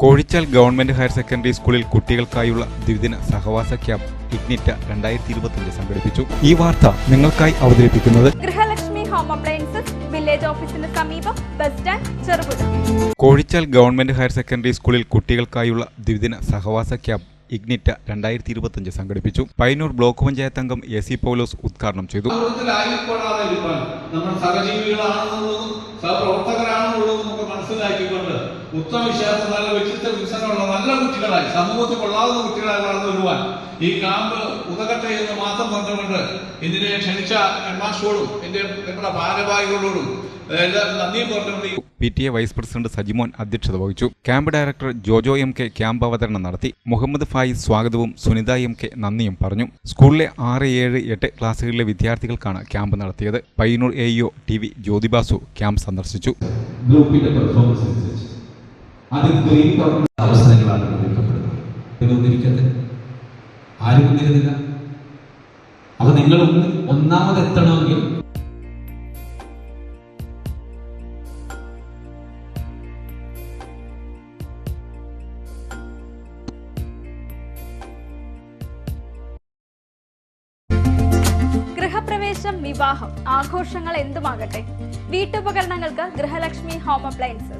Kozhichal government higher secondary സ്കൂളിൽ കുട്ടികൾക്കായുള്ള ദ്വിദിന സഹവാസ ക്യാമ്പ് ഇഗ്നിറ്റ രണ്ടായിരത്തി ഇരുപത്തിയഞ്ച് സംഘടിപ്പിച്ചു. ഈ വാർത്ത നിങ്ങൾക്കായി അവതരിപ്പിക്കുന്നത് ഗൃഹലക്ഷ്മി ഹോം അപ്ലയൻസസ് വില്ലേജ് ഓഫീസിന് സമീപം bus stand Cherupuzha. Kozhichal government higher secondary സ്കൂളിൽ കുട്ടികൾക്കായുള്ള ദ്വിദിന സഹവാസ ക്യാമ്പ് ഇഗ്നിറ്റ രണ്ടായിരത്തി ഇരുപത്തിയഞ്ച് സംഘടിപ്പിച്ചു. പയ്യന്നൂർ ബ്ലോക്ക് പഞ്ചായത്ത് അംഗം എ സി പൗലോസ് ഉദ്ഘാടനം ചെയ്തു. ഉത്തമ വിശ്വാസം നല്ല വ്യക്തിത്വ വികസനമുള്ള നല്ല കുട്ടികളായി സമൂഹത്തിൽ കൊള്ളാവുന്ന കുട്ടികളായി വളർന്നു വരുവാൻ ഈ ക്യാമ്പ് ഉതകട്ടെ എന്ന് മാത്രം പറഞ്ഞുകൊണ്ട് ഇതിനെ ക്ഷണിച്ച ഹെഡ്മാസ്റ്ററോടും എന്റെ നമ്മുടെ ഭാരവാഹികളോടും നന്ദി പറഞ്ഞുകൊണ്ട് P T A vice president Sajimon അധ്യക്ഷത വഹിച്ചു. Camp director Jojo M K camp അവതരണം നടത്തി. മുഹമ്മദ് ഫായിസ് സ്വാഗതവും സുനിത എം കെ നന്ദിയും പറഞ്ഞു. സ്കൂളിലെ ആറ് ഏഴ് എട്ട് ക്ലാസ്സുകളിലെ വിദ്യാർത്ഥികൾക്കാണ് ക്യാമ്പ് നടത്തിയത്. Payyannur A E O T V Jyothibasu camp സന്ദർശിച്ചു. ഗ്രൂപ്പിന്റെ പെർഫോമൻസ് അതിൽ ഗ്രേഡ് അവസരങ്ങളാണ് നിർമ്മിക്കപ്പെടുന്നത് ഇതൊന്നിരിക്കട്ടെ ആരും മുന്നിരുന്നില്ല അപ്പൊ നിങ്ങൾ ഒന്നാമതെത്തണമെങ്കിൽ ഗൃഹപ്രവേശം വിവാഹം ആഘോഷങ്ങൾ എന്തുമാകട്ടെ? വീട്ടുപകരണങ്ങൾക്ക് ഗൃഹലക്ഷ്മി ഹോം അപ്ലയൻസസ്.